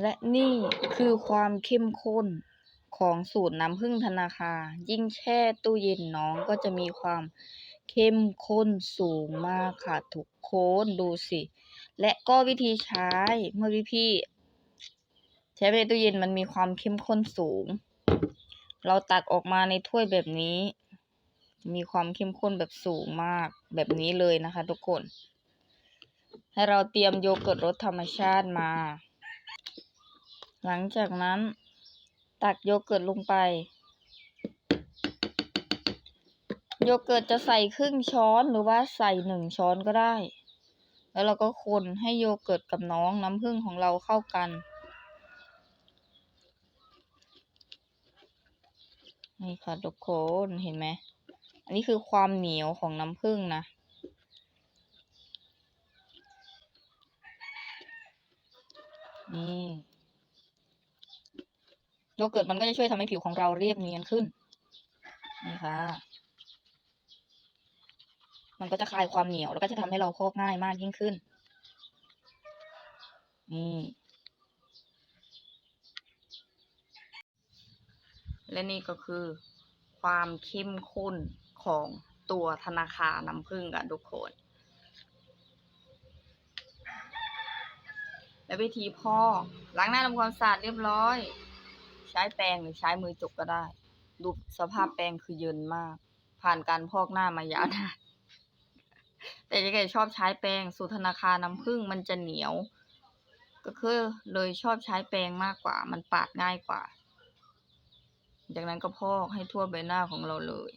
และนี่คือความเข้มข้นของสูตรน้ำผึ้งธนาคารยิ่งแช่ตู้เย็นน้องก็จะมีความเข้มข้นสูงมากค่ะทุกคนดูสิ และก็วิธีใช้เมื่อพี่พี่ๆใช้ไปในตู้เย็นมันมีความเข้มข้นสูง เราตักออกมาในถ้วยแบบนี้ มีความเข้มข้นแบบสูงมากแบบนี้เลยนะคะ ทุกคน ให้เราเตรียมโยเกิร์ตรสธรรมชาติมา หลังจากนั้นตักโยเกิร์ตลงไป โยเกิร์ตจะใส่ครึ่งช้อนหรือว่าใส่หนึ่งช้อนก็ได้ แล้วเราก็คนให้โยเกิร์ตกับน้องน้ำผึ้งของเราเข้ากันนี่ค่ะทุกคนเห็นไหม อันนี้คือความเหนียวของน้ำผึ้งนะ นี่ โยเกิร์ตมันก็จะช่วยทำให้ผิวของเราเรียบเนียนขึ้น นี่ค่ะ มันก็จะคลายความเหนียวแล้วก็จะทำให้เราพอกง่ายมากยิ่งขึ้น นี่และนี่ก็คือความเข้มข้นของตัวธนาคารน้ำผึ้งกันทุกคน และวิธีพอล้างหน้าทำความสะอาดเรียบร้อย ใช้แปรงหรือใช้มือจกก็ได้ดูสภาพแปรงคือเยินมาก ผ่านการพอกหน้ามายาวนานแต่ยังไงชอบใช้แปรงสูตรธนาคารน้ำผึ้งมันจะเหนียว ก็คือเลยชอบใช้แปรงมากกว่า มันปาดง่ายกว่า จากนั้นก็พอกให้ทั่วใบหน้าของเราเลย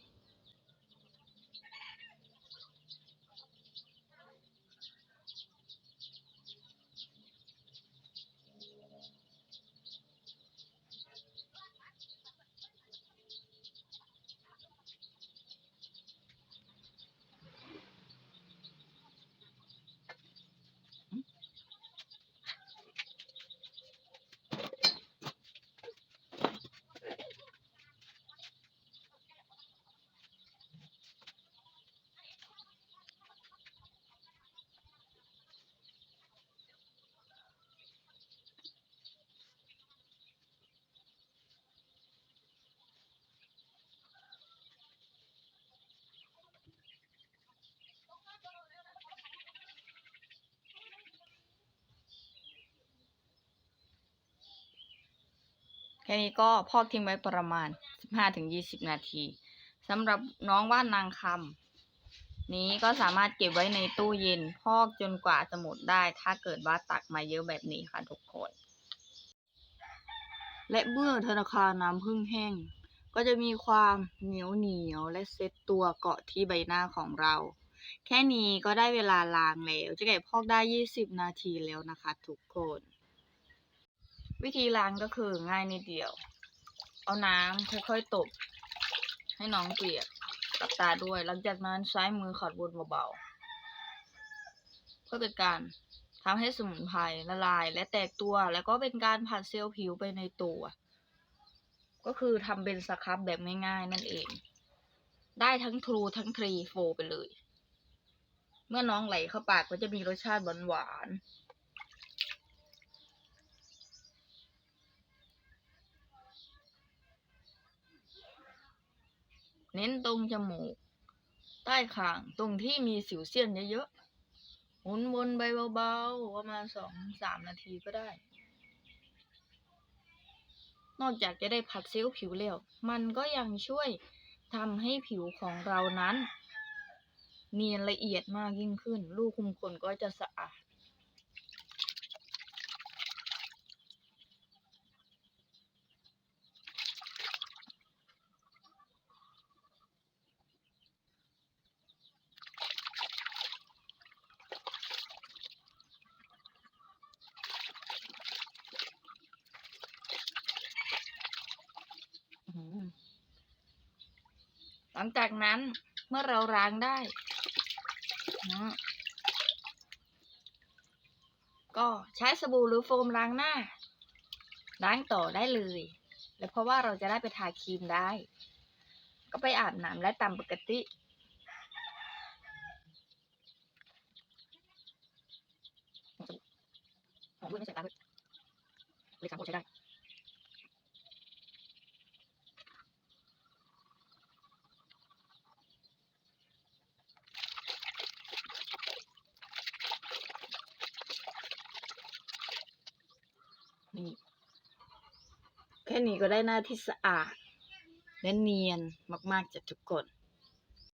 แค่นี้ก็พอกทิ้งไว้ประมาณ 15-20 นาทีสำหรับน้องว่านนางคำนี้ก็สามารถเก็บไว้ในตู้เย็น พอกจนกว่าจะหมดได้ ถ้าเกิดว่าตักมาเยอะแบบนี้ค่ะทุกคน และเมื่อธนาคารน้ำพึ่งแห้ง ก็จะมีความเหนียวเหนียวและเซตตัวเกาะที่ใบหน้าของเรา แค่นี้ก็ได้เวลาล้างแล้วจะเก็บพอกได้ 20 นาทีแล้วนะคะ ทุกคน วิธีล้างก็คือง่ายนิดเดียว เอาน้ำค่อยๆตบ ให้น้องเปียกกับตาด้วย หลังจากนั้นใช้มือขัดบนเบาๆ เพื่อเป็นการทำให้สมุนไพรละลายและแตกตัว แล้วก็เป็นการผัดเซลล์ผิวไปในตัว ก็คือทำเป็นสครับแบบง่ายๆนั่นเอง ได้ทั้งทรูทั้งทรีโฟไปเลย เมื่อน้องไหลเข้าปากก็จะมีรสชาติหวานๆ เน้นตรงจมูก ใต้คางตรงที่มีสิวเซียนเยอะๆหมุนวนไปเบาๆประมาณสองสามนาทีก็ได้ นอกจากจะได้ผัดเซลล์ผิวแล้วมันก็ยังช่วยทำให้ผิวของเรานั้น เนียนละเอียดมากยิ่งขึ้น ลูกคุมขนก็จะสะอาด อืมห ลังจากนั้นเมื่อเราล้างได้นะก็ใช้สบู่หรือโฟมล้างหน้า ล้างต่อได้เลย แล้วเพราะว่าเราจะได้ไปทาครีมได้ ก็ไปอาบน้ำและตามปกติของคุณไม่ใส่ตาด้วยเลขสามโอใช้ได้ นี่แค่นี้ก็ได้หน้าที่สะอาดและเนียนมากๆจากทุกคน